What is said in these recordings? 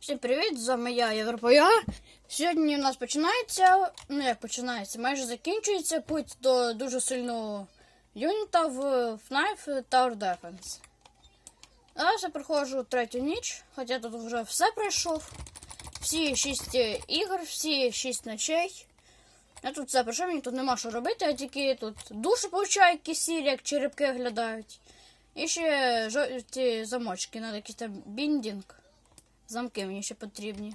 Всім привіт! З вами я Європоя. Сьогодні у нас починається, ну як починається, майже закінчується путь до дуже сильного юніта в FNAF Tower Defense. Зараз я проходжу третю ніч, хоча тут вже все пройшов. Всі шість е, ігор, всі шість ночей. Я тут все пройшов, мені тут нема що робити, я тільки тут душі получаю сірі, як черепки виглядають. І ще жовті замочки, треба якийсь там біндінг. Замки мені ще потрібні.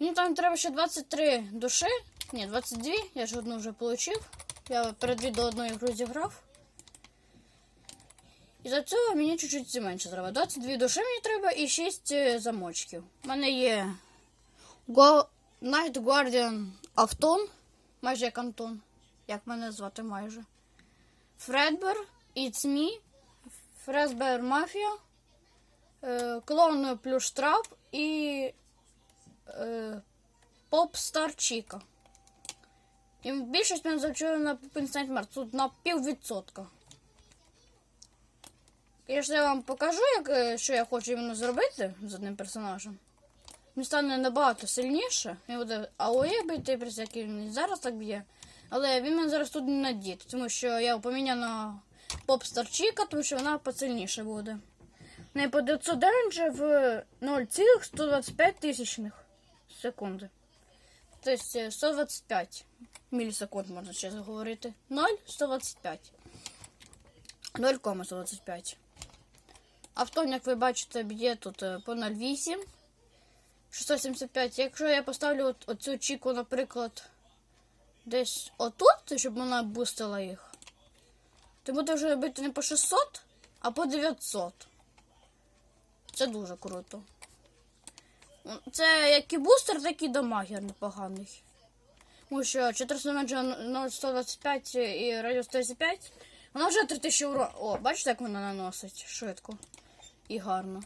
Мені там треба ще 23 душі. Ні, 22. Я ж одну вже отримав. Я перед відео одну ігру зіграв. І за цього мені чуть-чуть менше треба. 22 душі мені треба і 6 е, замочків. У мене є Go... Night Guardian Автон. Майже як Антон. Як мене звати майже. Фредбер, It's Me, Фресбер Мафія. Е, Клон плюс трап і е, Попстар Чіка. І більшість мене завчили на Пінсент Марс. Тут на піввідсотка. Я вам покажу, як, е, що я хочу іменно зробити з одним персонажем. Він стане набагато сильніше. Він буде АОЕ бити при всякій він і зараз так б'є. Але він мене зараз тут не надіт, тому що я його поміняв на Попстар Чіка, тому що вона посильніше буде. Не по 900 демеджа в 0,125 тисячних секунди. Тобто е, 125 мілісекунд можна ще говорити. 0,125. 0,125. Авто, як ви бачите, б'є тут е, по 0,8. 675. Якщо я поставлю от, оцю чіку, наприклад, десь отут, щоб вона бустила їх, то буде вже бити не по 600, а по 900. Це дуже круто. Це як і бустер, так і дамагер непоганий. Тому що 400 менше 125 і радіус 35. Вона вже 3000 урон. О, бачите, як вона наносить швидко і гарно.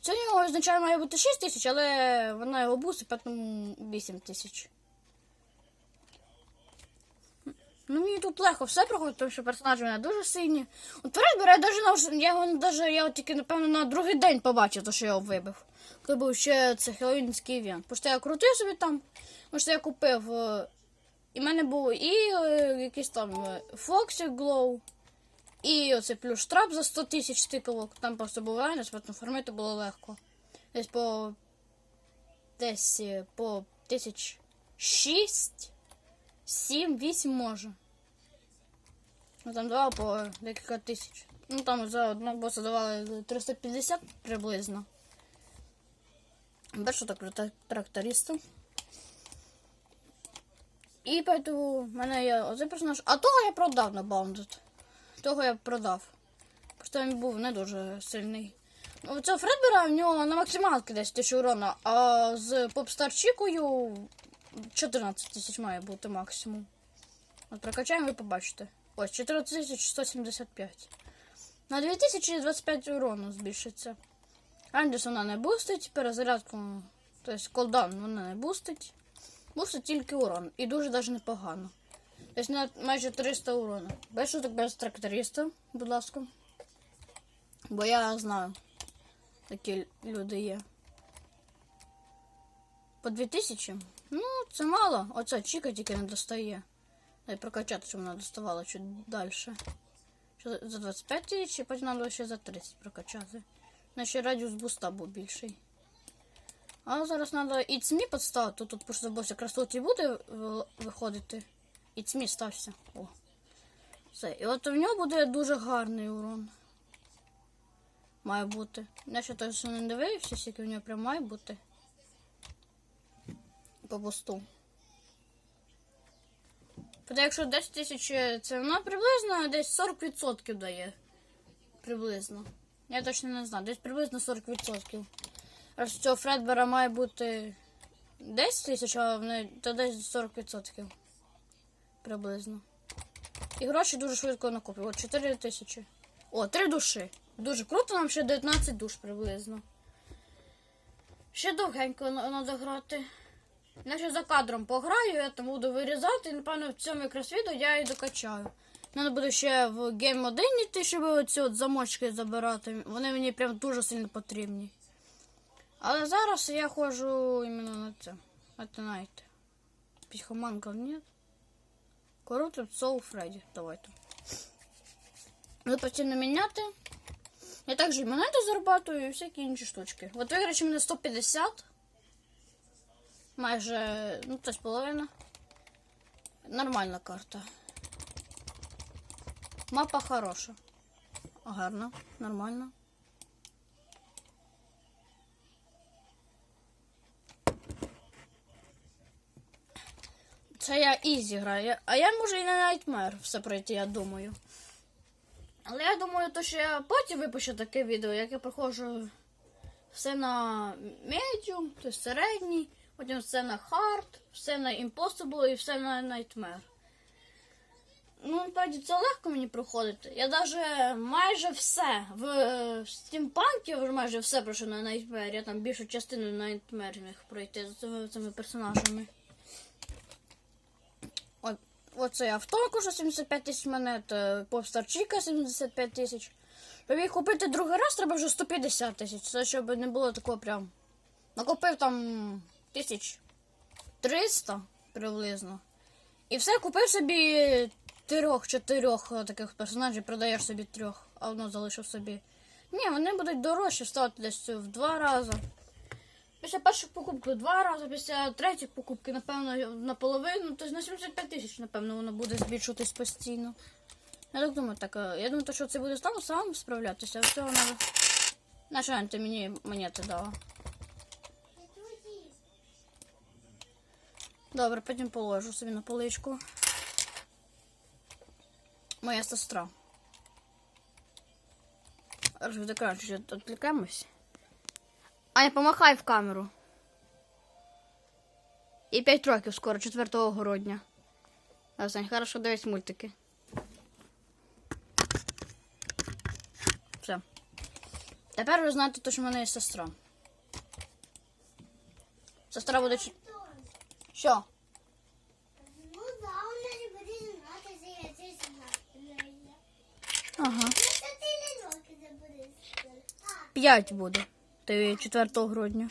Сьогодні його означає має бути 6 тисяч, але вона його бусить, тому 8 тисяч. Ну, мені тут легко все проходить, тому що персонажі у мене дуже сильні. От перед я даже я його даже я тільки, напевно, на другий день побачив, то, що я його вибив. Коли був ще це Хеллоуінський івент. Тому я крутив собі там, тому що я купив. е, І в мене був і е, якийсь там е, Foxy Glow, і оце плюс трап за 100 тисяч тиковок. Там просто був райнес, тому фармити було легко. Десь по. Десь по тисяч шість, сім, вісім може. Ну там давали по декілька тисяч. Ну там за одного боса давали 350 приблизно. Бачу так круто трактористом. І поэтому в мене є оцей персонаж. А того я продав на Bounded. Того я продав. Просто він був не дуже сильний. Ну, цього Фредбера в нього на максималки десь 1000 урона, а з попстарчикою 14 тисяч має бути максимум. От прокачаємо, ви побачите. Ось 14175. На 2025 урону збільшиться. Андерс вона не бустить, перезарядку, тобто колдаун вона не бустить. Бустить тільки урон. І дуже навіть непогано. Тобто на майже 300 урона. Без шуток без тракториста, будь ласка. Бо я знаю, такі люди є. По 2000? Ну, це мало. Оця чіка тільки не достає. Дай прокачати, щоб вона доставала чуть далі. Що За 25 тисяч, і потім треба ще за 30 прокачати. Значить радіус буста був більший. А зараз треба і цмі підставити. Тут просто бос якраз тут і буде виходити. І цмі стався. О. Все. І от в нього буде дуже гарний урон. Має бути. Я ще точно не дивився, скільки в нього прям має бути. По бусту. Проте якщо 10 тисяч, це вона приблизно десь 40% дає. Приблизно. Я точно не знаю. Десь приблизно 40%. Раз цього Фредбера має бути 10 тисяч, а в неї то десь 40%. Приблизно. І гроші дуже швидко накоплюють. От 4 тисячі. О, 3 душі. Дуже круто, нам ще 19 душ приблизно. Ще довгенько треба грати. Я ще за кадром пограю, я там буду вирізати, і напевно в цьому якраз відео я і докачаю. Треба буде ще в гейм 1 йти, щоб оці от замочки забирати. Вони мені прям дуже сильно потрібні. Але зараз я ходжу іменно на це. А це знаєте. Психоманка нет. Коротше, Soul Фредді. Давайте. Ви постійно міняти. Я також і монети зарабатую і всякі інші штучки. От виграші мене 150. Майже, ну, це ж половина. Нормальна карта. Мапа хороша. Гарна, нормально. Це я ізі граю. А я можу і на Nightmare все пройти, я думаю. Але я думаю, то що я потім випущу таке відео, як я проходжу все на medium, тобто середній, потім все на hard, все на impossible і все на nightmare. Ну, насправді це легко мені проходити. Я навіть майже все в е, Steampunk я вже майже все пройшов на Nightmare. Я там більшу частину Nightmare міг пройти з цими, персонажами. От, оце авто коштує 75 тисяч монет, е, Popstar 75 тисяч. Щоб їх купити другий раз, треба вже 150 тисяч. Це щоб не було такого прям. Накупив там тисяч 300 приблизно. І все, купив собі трьох-чотирьох таких персонажів, продаєш собі трьох, а одну залишив собі. Ні, вони будуть дорожчі, стати десь в два рази. Після першої покупки два рази, після третьої покупки, напевно, наполовину, тобто на 75 тисяч, напевно, воно буде збільшуватись постійно. Я так думаю, так. е, Я думаю, то, що це буде сам сам справлятися, а надо. На що ти мені монети дала? Добре, потім положу собі на поличку. Моя сестра. Розвити краще, що відвлікаємось. Аня, помахай в камеру. І 5 років скоро, 4 грудня. А, Сань, хорошо дивись мультики. Все. Тепер ви знаєте, що в мене є сестра. Сестра буде. Що? Ну да, вона не буде знати, я це знаю. Ага. Ну, не буде знати. А, 5 буде. Ти 4 грудня.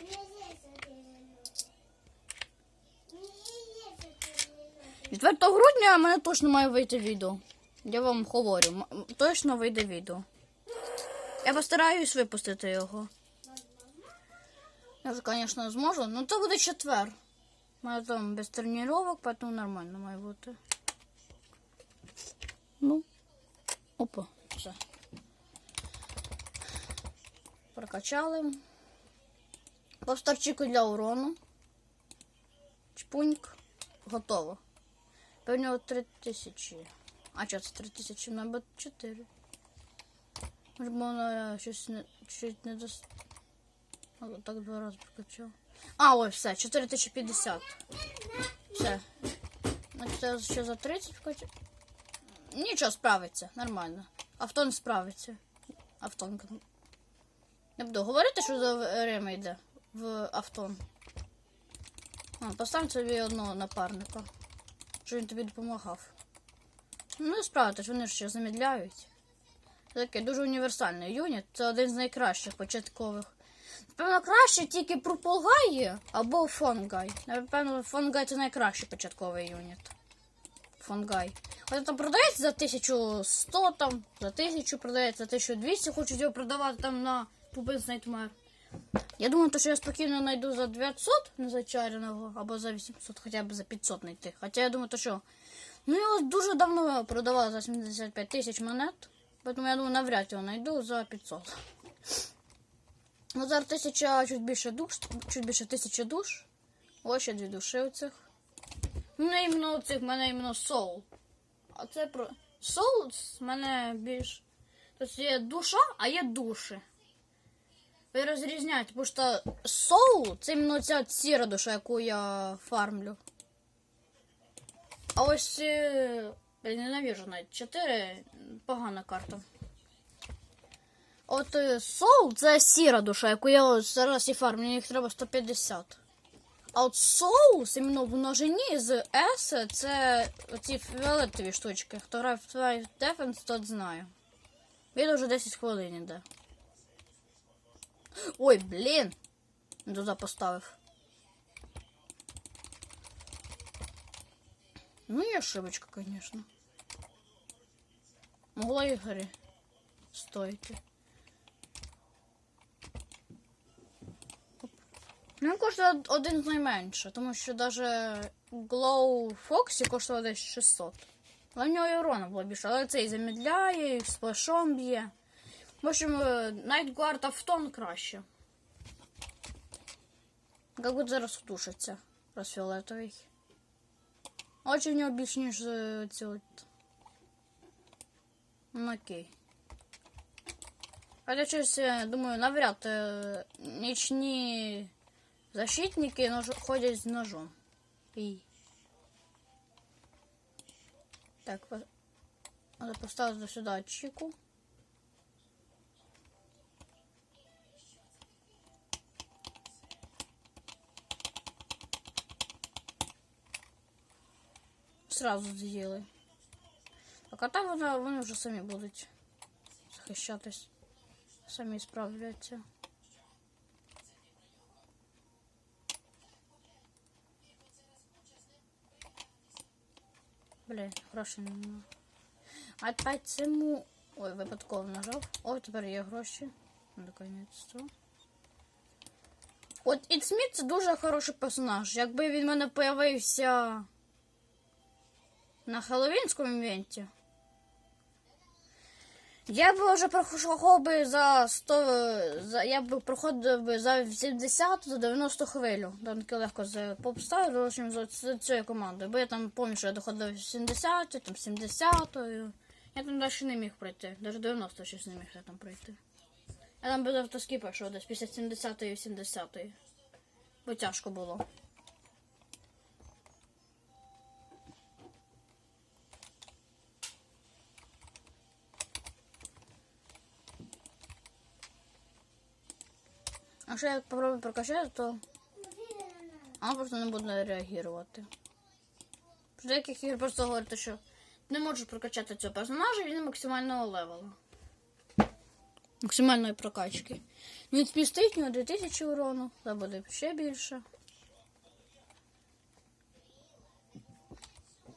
4 грудня в мене точно має вийти відео. Я вам говорю, точно вийде відео. Я постараюсь випустити його. Я вже, звісно, зможу. Ну це буде четвер. Мене без тренувань, тому нормально має бути. Ну. Опа, все. Прокачали. Повторчику для урону. Чпуньк. Готово. Певно 3 тисячі. А що це 3 тисячі? Мабуть 4. Може, воно щось не, чуть не дос... А, Так два рази прокачав. А, ось все, 4050. Все. Значить, ще за 30 прокачав. Нічого, справиться, нормально. Автон справиться. Автон. Не буду говорити, що за время йде в автон. А, постав собі одного напарника. Що він тобі допомагав. Ну, справді, вони ж ще. Це такий дуже універсальний юніт. Це один з найкращих початкових. Напевно, краще тільки Пропулгай або Фонгай. Напевно, Фонгай це найкращий початковий юніт. Фонгай. От там продається за 1100, там, за 1000 продається, за 1200 хочуть його продавати там на Pupils Nightmare. Я думаю, то, що я спокійно знайду за 900 незачареного, або за 800, хоча б за 500 знайти. Хоча я думаю, то що. Ну його дуже давно продавали за 75 тисяч монет. Тому я думаю, навряд його знайду за 500. Ну, зараз тисяча чуть більше душ, чуть більше тисячі душ. Ось ще дві душі оцих. Ну, не іменно оцих, в мене іменно соул. А це про. Соул в мене більш. Тобто є душа, а є душі. Ви розрізняєте, тому що соул це іменно ця сіра душа, яку я фармлю. А ось я ненавижу навіть 4 погана карта. От е, соул це сіра душа, яку я зараз і фармлю, їх треба 150. А от соус, іменно в множині з S, це оці фіолетові штучки. Хто грає в Defense, тот знає. Він уже 10 хвилин іде. Ой, блін! Туди поставив. Ну і ошибочка, конечно. Могла ігри стоїти. Він коштує один з найменше, тому що навіть Glow Foxy коштував десь 600. Але в нього і урона було більше, але цей замідляє, і сплешом б'є. В общем, е, Night Guard Автон краще. Як будто зараз тушиться раз фіолетовий. Очі в нього більш ніж е, ці от. Ну окей. Хотя е, думаю, навряд е, нічні защитники нож... ходять з ножом. І... Так, по... Надо поставити сюди чіку. Сразу з'їли. Так, а там вони, вони вже самі будуть захищатись. Самі справляться. Блін, грошей немає. Опять цьому. Ой, випадково нажав. О, тепер є гроші. Наконець-то. От Ітсміт це дуже хороший персонаж. Якби він в мене появився на Хеллоуінському івенті. Я б вже проходив би за 100, за, я б проходив би за 70 за 90 хвилю. Таке легко з попстаю, общем, за цією командою. Бо я там пам'ятаю, що я доходив 70, там 70. Я там далі не міг пройти. Навіть 90 щось не міг я там пройти. Я там без автоскіпа, що десь після 70 і 80. Бо тяжко було. Якщо я попробую прокачати, то вона просто не буде реагувати. При деяких ігр просто говорити, що не можеш прокачати цього персонажа, він максимального левела. Максимальної прокачки. Він спістить нього 2000 урону, це буде ще більше.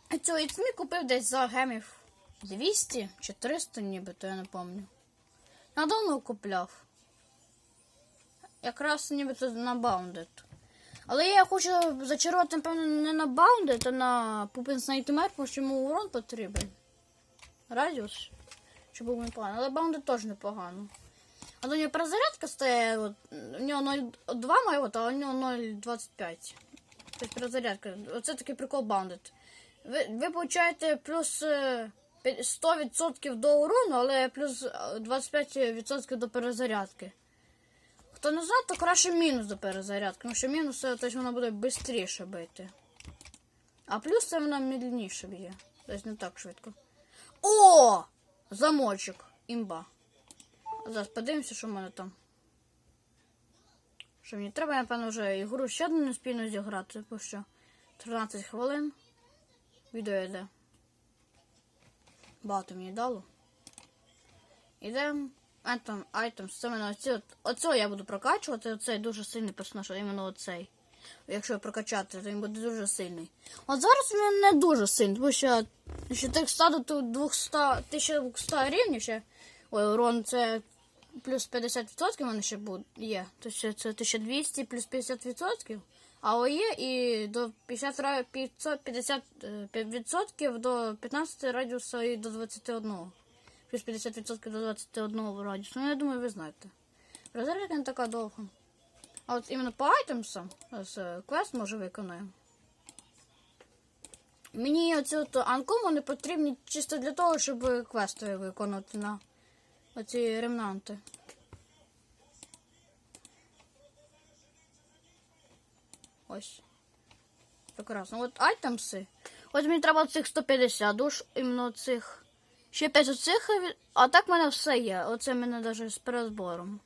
А цього Іцмі купив десь за гемів 200 чи 300 нібито, я не пам'ятаю. Я купляв. Якраз нібито на Bounded. Але я хочу зачарувати, напевно, не на Bounded, а на Pupin's Nightmare, тому що йому урон потрібен. Радіус. Щоб був непогано. Але Bounded теж непогано. А до нього перезарядка стає, от, у нього 0,2 має, а у нього 0,25. Тобто перезарядка. Оце такий прикол Bounded. Ви, ви получаєте плюс е, 100% до урону, але плюс е, 25% до перезарядки. Хто не знає, то краще мінус до перезарядки, тому що мінус тобто вона буде швидше бити. А плюс це вона медленніше б'є. Тобто не так швидко. О! Замочок. Імба. Зараз подивимося, що в мене там. Що мені треба, напевно, вже ігру ще одну не спільно зіграти, бо що 13 хвилин. Відео йде. Багато мені дало. Ідемо. Айтем, айтемс, це мене оці, оцього я буду прокачувати, оцей дуже сильний персонаж, іменно оцей. Якщо прокачати, то він буде дуже сильний. От зараз він не дуже сильний, тому що ще тих 100 до 200, 1200 рівнів ще. Ой, урон це плюс 50% в мене ще буде, є. Тобто це 1200 плюс 50%. А ОЄ і до 50, ра- 500 50% до 15 радіуса і до 21 плюс 50% до 21 радіусу. Ну, я думаю, ви знаєте. Розрядка не така довга. А от іменно по айтемсам ось, е, квест може виконаємо. Мені оці от анкоми не потрібні чисто для того, щоб квести виконувати на оці ремнанти. Ось. Прекрасно. От айтемси. От мені треба цих 150 душ, іменно цих. Ще 5 оцих, а так в мене все є. Оце в мене навіть з перезбором.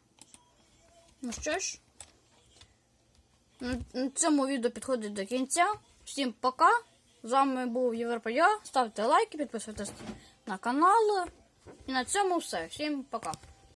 Ну що ж, На цьому відео підходить до кінця. Всім пока. З вами був Європа. Ставте лайки, підписуйтесь на канал. І на цьому все. Всім пока.